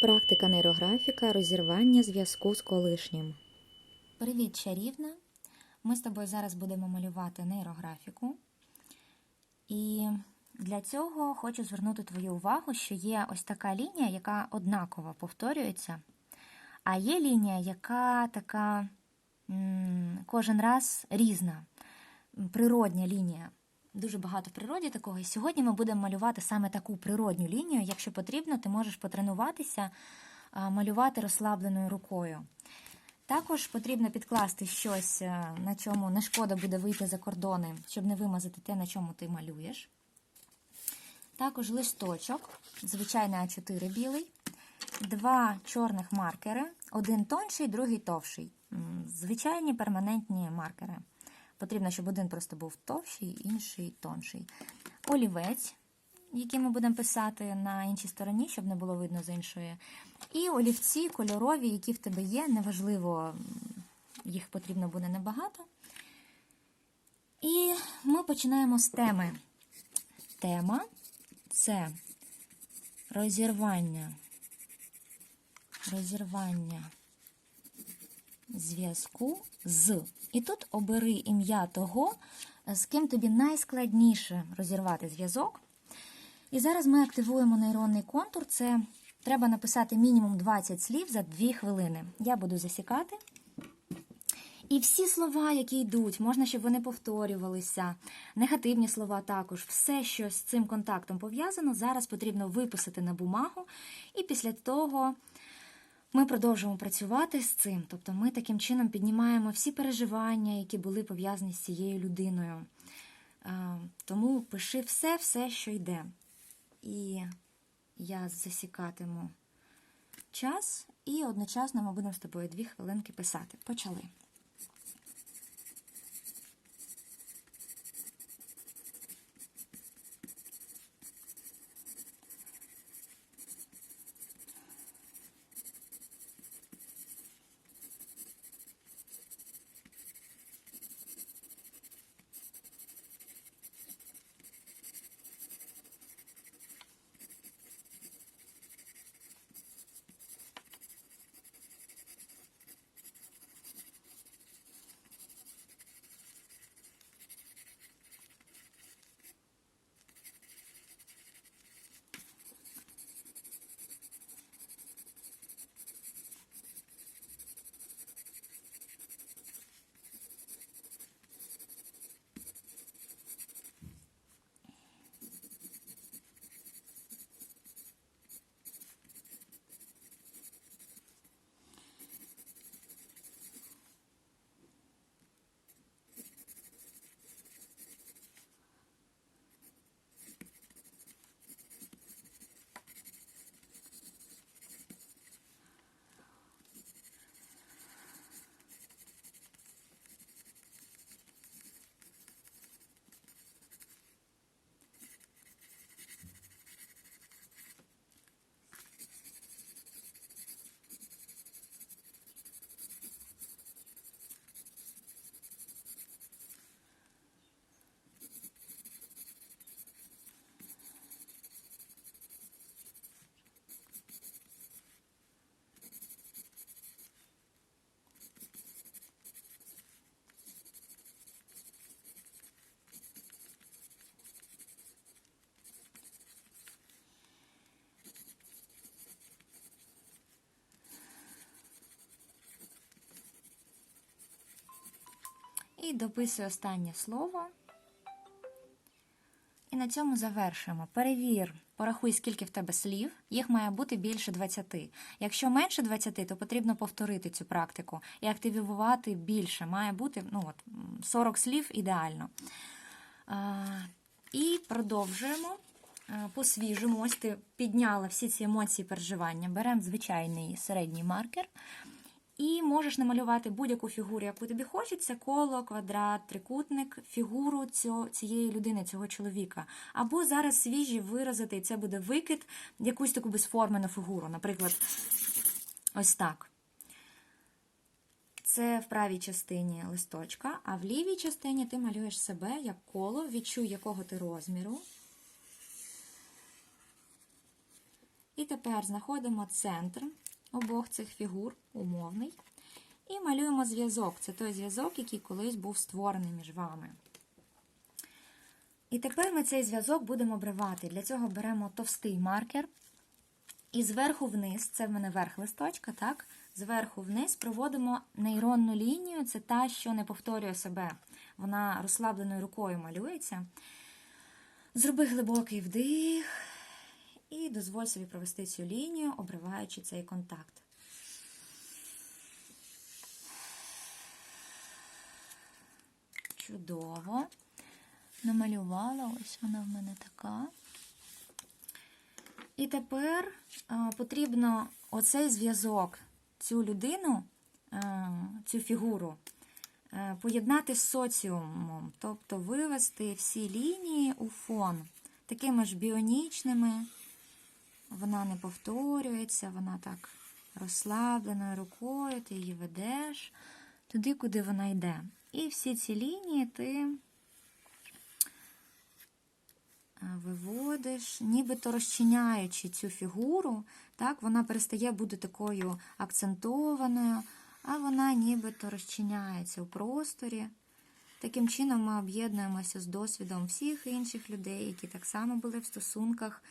Практика нейрографіка розірвання зв'язку з колишнім. Привіт, чарівна! Ми з тобою зараз будемо малювати нейрографіку. І для цього хочу звернути твою увагу, що є ось така лінія, яка однаково повторюється, а є лінія, яка така кожен раз різна, природня лінія. Дуже багато в природі такого. І сьогодні ми будемо малювати саме таку природню лінію. Якщо потрібно, ти можеш потренуватися, малювати розслабленою рукою. Також потрібно підкласти щось, е, на чому не шкода буде вийти за кордони, щоб не вимазати те, на чому ти малюєш. Також листочок, звичайний А4 білий, два чорних маркери, один тонший, другий товший. Звичайні перманентні маркери. Потрібно, щоб один просто був товщий, інший тонший. Олівець, який ми будемо писати на іншій стороні, щоб не було видно з іншої. І олівці кольорові, які в тебе є, неважливо, їх потрібно буде небагато. І ми починаємо з теми. Тема це розірвання. Розірвання зв'язку з. І тут обери ім'я того, з ким тобі найскладніше розірвати зв'язок. І зараз ми активуємо нейронний контур. Це треба написати мінімум 20 слів за 2 хвилини. Я буду засікати. І всі слова, які йдуть, можна, щоб вони повторювалися, негативні слова також, все, що з цим контактом пов'язано, зараз потрібно виписати на бумагу, і після того ми продовжуємо працювати з цим. Тобто ми таким чином піднімаємо всі переживання, які були пов'язані з цією людиною. Е, Тому пиши все, все, що йде. І я засікатиму час, і одночасно ми будемо з тобою дві хвилинки писати. Почали. І дописуй останнє слово. І на цьому завершуємо. Перевір, порахуй, скільки в тебе слів. Їх має бути більше 20. Якщо менше 20, то потрібно повторити цю практику і активувати більше. Має бути ну, от, 40 слів ідеально. А, і продовжуємо. По-свіжому, ось ти підняла всі ці емоції переживання. Беремо звичайний середній маркер. І можеш намалювати будь-яку фігуру, яку тобі хочеться: коло, квадрат, трикутник, фігуру цієї людини, цього чоловіка. Або зараз свіжі виразити, і це буде викид, якусь таку безформену фігуру. Наприклад, ось так. Це в правій частині листочка, а в лівій частині ти малюєш себе як коло, відчуй, якого ти розміру. І тепер знаходимо центр обох цих фігур, умовний, і малюємо зв'язок. Це той зв'язок, який колись був створений між вами. І тепер ми цей зв'язок будемо обривати. Для цього беремо товстий маркер. І зверху вниз, це в мене верх листочка, так? Зверху вниз проводимо нейронну лінію, це та, що не повторює себе. Вона розслабленою рукою малюється. Зроби глибокий вдих і дозволь собі провести цю лінію, обриваючи цей контакт. Чудово. Намалювала, ось вона в мене така. І тепер а, потрібно оцей зв'язок, цю людину, а, цю фігуру а, поєднати з соціумом, тобто вивести всі лінії у фон, такими ж біонічними. Вона не повторюється, вона так розслабленою рукою, ти її ведеш туди, куди вона йде. І всі ці лінії ти виводиш, нібито розчиняючи цю фігуру, так, вона перестає бути такою акцентованою, а вона нібито розчиняється у просторі. Таким чином ми об'єднуємося з досвідом всіх інших людей, які так само були в стосунках.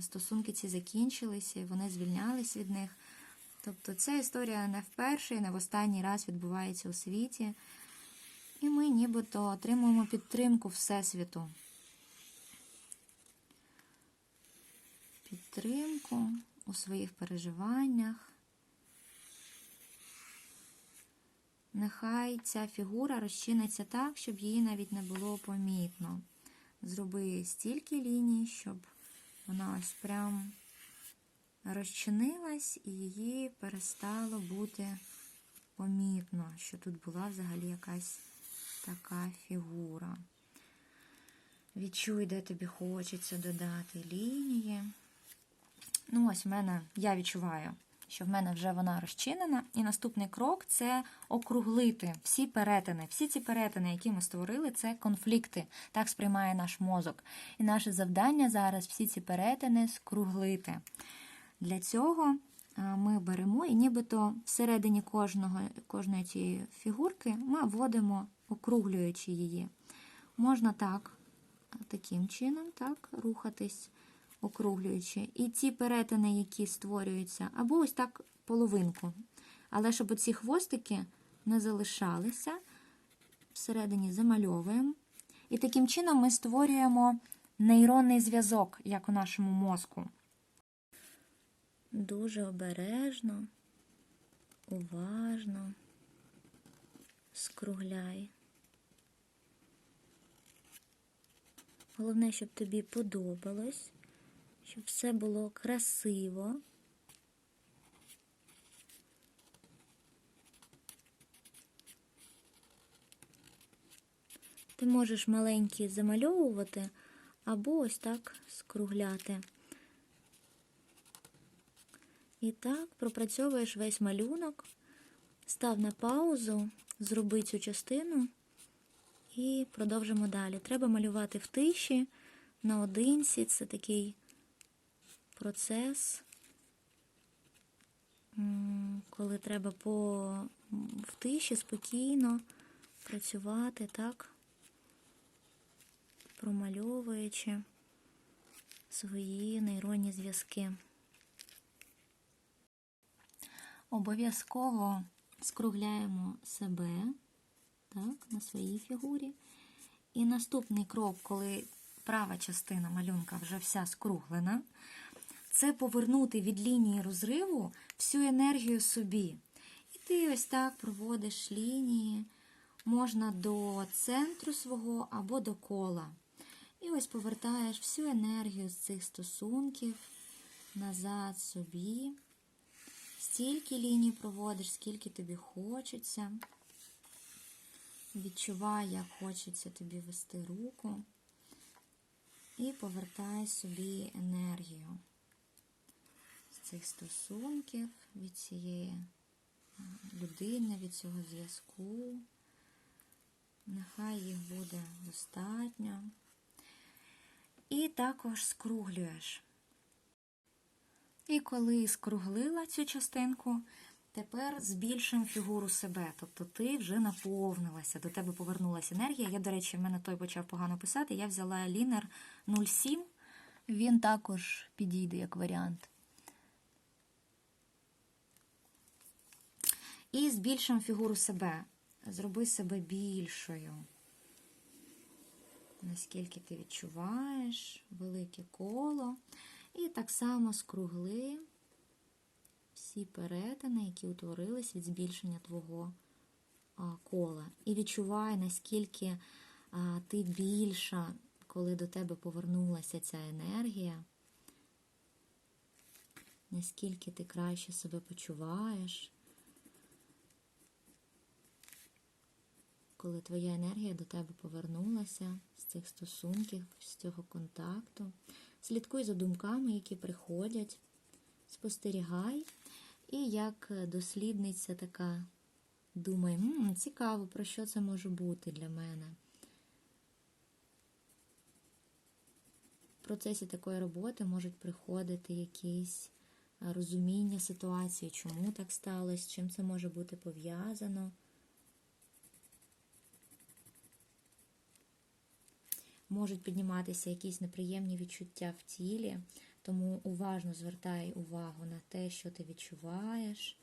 Стосунки ці закінчилися, вони звільнялись від них. Тобто ця історія не вперше і не в останній раз відбувається у світі. І ми нібито отримуємо підтримку Всесвіту. Підтримку у своїх переживаннях. Нехай ця фігура розчиниться так, щоб її навіть не було помітно. Зроби стільки ліній, щоб вона ось прям розчинилась і її перестало бути помітно, що тут була взагалі якась така фігура. Відчуй, де тобі хочеться додати лінії. Ну, ось в мене, я відчуваю, що в мене вже вона розчинена. І наступний крок це округлити всі перетини. Всі ці перетини, які ми створили, це конфлікти. Так сприймає наш мозок. І наше завдання зараз всі ці перетини скруглити. Для цього ми беремо і нібито всередині кожного, кожної цієї фігурки ми вводимо, округлюючи її. Можна так, таким чином, так, рухатись, округлюючи. І ці перетини, які створюються, або ось так половинку. Але щоб ці хвостики не залишалися, всередині замальовуємо. І таким чином ми створюємо нейронний зв'язок, як у нашому мозку. Дуже обережно, уважно скругляй. Головне, щоб тобі подобалось, щоб все було красиво. Ти можеш маленькі замальовувати або ось так скругляти. І так, пропрацьовуєш весь малюнок, став на паузу, зроби цю частину і продовжимо далі. Треба малювати в тиші, наодинці. Це такий процес, коли треба по в тиші спокійно працювати, так, промальовуючи свої нейронні зв'язки. Обов'язково скругляємо себе так, на своїй фігурі. І наступний крок, коли права частина малюнка вже вся скруглена, це повернути від лінії розриву всю енергію собі. І ти ось так проводиш лінії, можна до центру свого або до кола. І ось повертаєш всю енергію з цих стосунків назад собі. Стільки ліній проводиш, скільки тобі хочеться. Відчувай, як хочеться тобі вести руку. І повертай собі енергію цих стосунків, від цієї людини, від цього зв'язку. Нехай їх буде достатньо. І також скруглюєш. І коли скруглила цю частинку, тепер збільшуємо фігуру себе. Тобто ти вже наповнилася, до тебе повернулася енергія. Я, до речі, в мене той почав погано писати. Я взяла лінер 07. Він також підійде як варіант. І збільшуємо фігуру себе. Зроби себе більшою. Наскільки ти відчуваєш велике коло. І так само скругли всі перетини, які утворились від збільшення твого кола. І відчувай, наскільки ти більша, коли до тебе повернулася ця енергія, наскільки ти краще себе почуваєш. Коли твоя енергія до тебе повернулася з цих стосунків, з цього контакту, слідкуй за думками, які приходять, спостерігай, і як дослідниця така думає, «М, цікаво, про що це може бути для мене. В процесі такої роботи можуть приходити якісь розуміння ситуації, чому так сталося, чим це може бути пов'язано. Можуть підніматися якісь неприємні відчуття в тілі, тому уважно звертай увагу на те, що ти відчуваєш,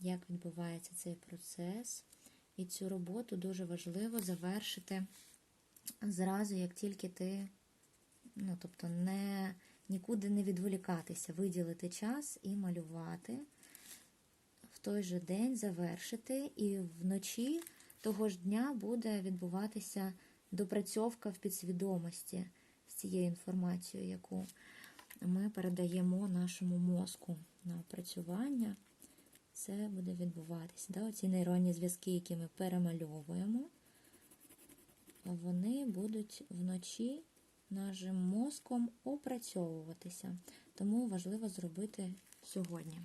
як відбувається цей процес. І цю роботу дуже важливо завершити зразу, як тільки ти, ну, тобто, не, нікуди не відволікатися, виділити час і малювати. В той же день завершити, і вночі того ж дня буде відбуватися допрацьовка в підсвідомості з цією інформацією, яку ми передаємо нашому мозку на опрацювання. Це буде відбуватися. Да? Оці нейронні зв'язки, які ми перемальовуємо, вони будуть вночі нашим мозком опрацьовуватися. Тому важливо зробити сьогодні.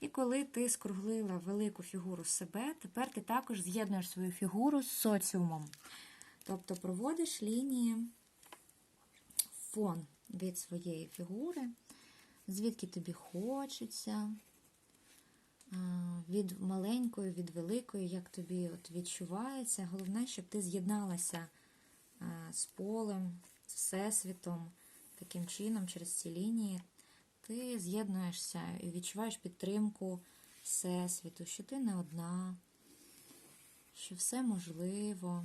І коли ти скруглила велику фігуру себе, тепер ти також з'єднуєш свою фігуру з соціумом. Тобто проводиш лінії фон від своєї фігури, звідки тобі хочеться, від маленької, від великої, як тобі от відчувається. Головне, щоб ти з'єдналася з полем, з всесвітом, таким чином, через ці лінії. Ти з'єднуєшся і відчуваєш підтримку Всесвіту, що ти не одна, що все можливо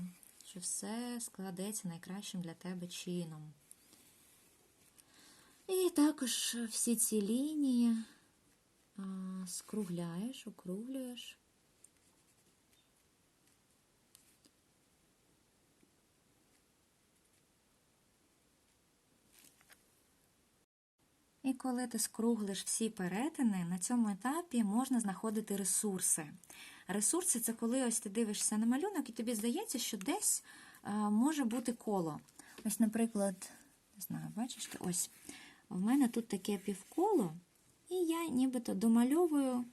що все складеться найкращим для тебе чином. І також всі ці лінії скругляєш, округлюєш. І коли ти скруглиш всі перетини, на цьому етапі можна знаходити ресурси. Ресурси це коли ось ти дивишся на малюнок, і тобі здається, що десь а, може бути коло. Ось, наприклад, не знаю, бачиш, ось в мене тут таке півколо, і я нібито домальовую,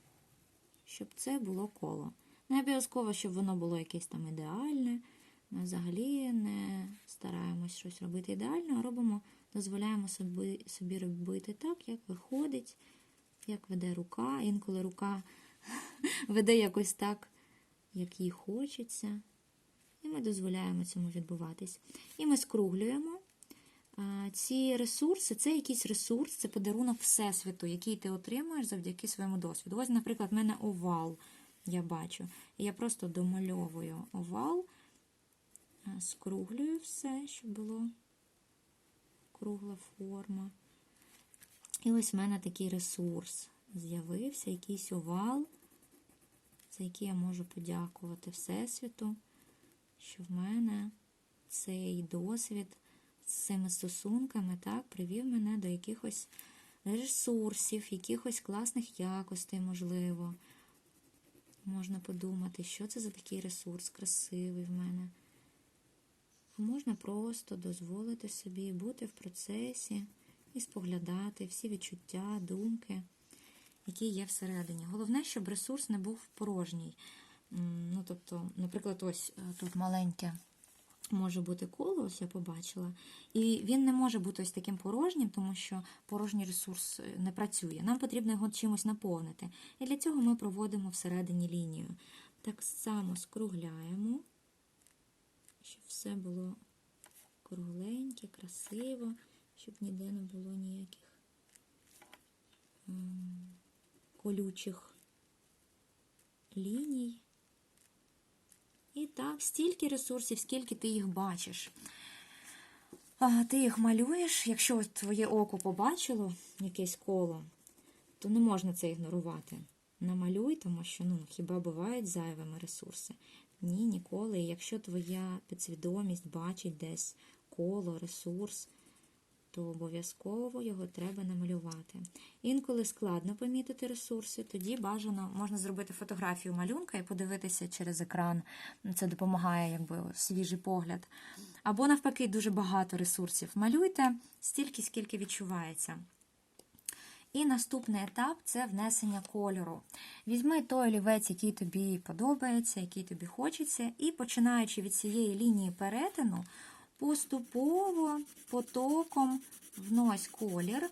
щоб це було коло. Не обов'язково, щоб воно було якесь там ідеальне. Ми взагалі не стараємось щось робити ідеально, а робимо, дозволяємо собі, собі робити так, як виходить, як веде рука. Інколи рука веде якось так, як їй хочеться. І ми дозволяємо цьому відбуватись. І ми скруглюємо. Ці ресурси це якийсь ресурс, це подарунок Всесвіту, який ти отримуєш завдяки своєму досвіду. Ось, наприклад, в мене овал, я бачу. Я просто домальовую овал, скруглюю все, щоб було кругла форма. І ось в мене такий ресурс з'явився, якийсь овал, за який я можу подякувати Всесвіту, що в мене цей досвід з цими стосунками так, привів мене до якихось ресурсів, якихось класних якостей, можливо. Можна подумати, що це за такий ресурс красивий в мене. Можна просто дозволити собі бути в процесі і споглядати всі відчуття, думки, які є всередині. Головне, щоб ресурс не був порожній. Ну, тобто, наприклад, ось тут маленьке може бути коло, ось я побачила. І він не може бути ось таким порожнім, тому що порожній ресурс е, не працює. Нам потрібно його чимось наповнити. І для цього ми проводимо всередині лінію. Так само скругляємо, щоб все було кругленьке, красиво, щоб ніде не було ніяких колючих ліній. І так, стільки ресурсів, скільки ти їх бачиш. Ти їх малюєш, якщо твоє око побачило якесь коло, то не можна це ігнорувати. Намалюй, тому що ну, хіба бувають зайвими ресурси? Ні, ніколи. Якщо твоя підсвідомість бачить десь коло, ресурс, то обов'язково його треба намалювати. Інколи складно помітити ресурси, тоді бажано можна зробити фотографію малюнка і подивитися через екран. Це допомагає якби свіжий погляд. Або навпаки, дуже багато ресурсів. Малюйте стільки, скільки відчувається. І наступний етап це внесення кольору. Візьми той олівець, який тобі подобається, який тобі хочеться, і починаючи від цієї лінії перетину, поступово потоком внось колір.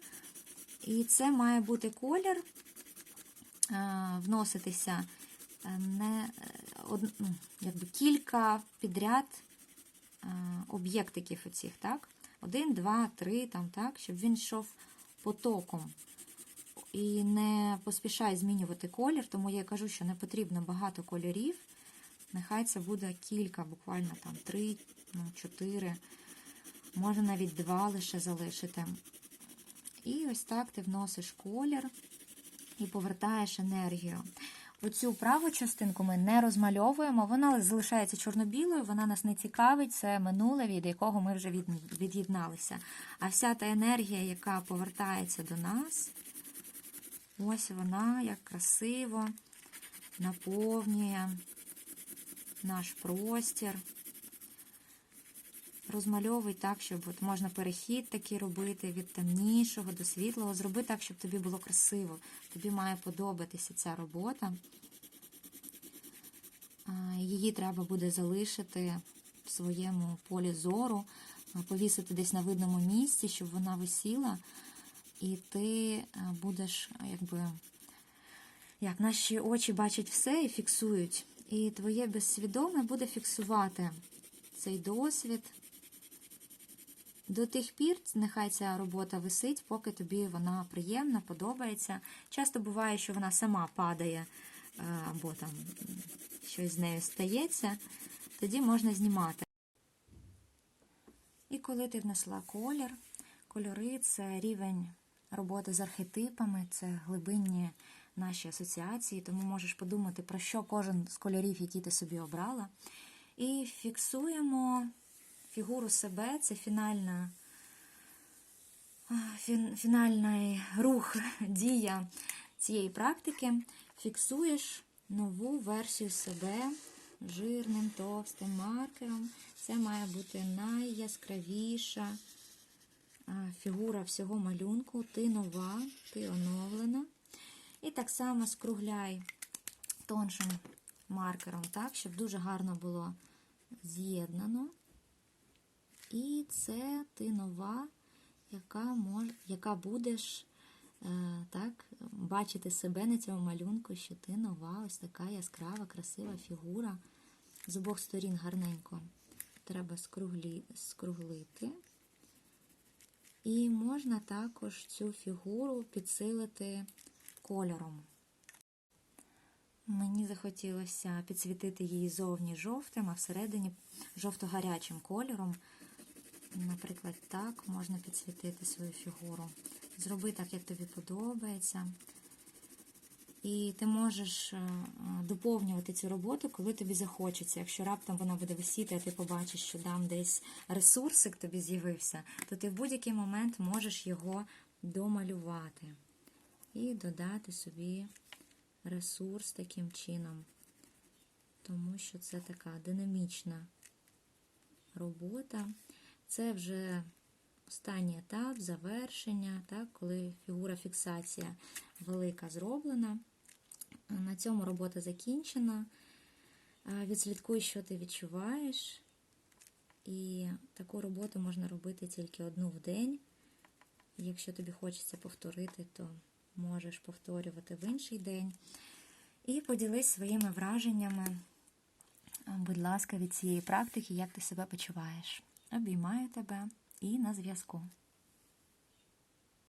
І це має бути колір, е, вноситися е, не е, ну, якби кілька підряд об'єктиків оцих, так? Один, два, три, там, так, щоб він йшов потоком. І не поспішай змінювати колір, тому я кажу, що не потрібно багато кольорів. Нехай це буде кілька, буквально там три, ну, чотири, може навіть два лише залишити. І ось так ти вносиш колір і повертаєш енергію. Оцю праву частинку ми не розмальовуємо, вона залишається чорно-білою, вона нас не цікавить, це минуле, від якого ми вже від'єдналися. А вся та енергія, яка повертається до нас, ось вона як красиво наповнює наш простір. Розмальовуй так, щоб от можна перехід такий робити від темнішого до світлого. Зроби так, щоб тобі було красиво. Тобі має подобатися ця робота. Її треба буде залишити в своєму полі зору, повісити десь на видному місці, щоб вона висіла, і ти будеш, а, якби, як наші очі бачать все і фіксують. І твоє безсвідоме буде фіксувати цей досвід. До тих пір нехай ця робота висить, поки тобі вона приємна, подобається. Часто буває, що вона сама падає е, або там щось з нею стається, тоді можна знімати. І коли ти внесла колір, кольори це рівень роботи з архетипами, це глибинні наші асоціації, тому можеш подумати, про що кожен з кольорів, які ти собі обрала. І фіксуємо фігуру себе, це фінальна, фінальний рух, дія цієї практики. Фіксуєш нову версію себе жирним, товстим маркером. Це має бути найяскравіша фігура всього малюнку. Ти нова, ти оновлена. І так само скругляй тоншим маркером, так, щоб дуже гарно було з'єднано. І це ти нова, яка мож, яка будеш е, так, бачити себе на цьому малюнку, що ти нова, ось така яскрава, красива фігура. З обох сторін гарненько треба скруглі, скруглити. І можна також цю фігуру підсилити кольором. Мені захотілося підсвітити її зовні жовтим, а всередині жовто-гарячим кольором. Наприклад, так можна підсвітити свою фігуру. Зроби так, як тобі подобається. І ти можеш е, доповнювати цю роботу, коли тобі захочеться. Якщо раптом вона буде висіти, а ти побачиш, що там десь ресурсик тобі з'явився, то ти в будь-який момент можеш його домалювати і додати собі ресурс таким чином. Тому що це така динамічна робота. Це вже останній етап, завершення, так, коли фігура фіксація велика зроблена. На цьому робота закінчена. Відслідкуй, що ти відчуваєш. І таку роботу можна робити тільки одну в день. Якщо тобі хочеться повторити, то можеш повторювати в інший день. І поділись своїми враженнями, будь ласка, від цієї практики, як ти себе почуваєш. Обіймаю тебе і на зв'язку.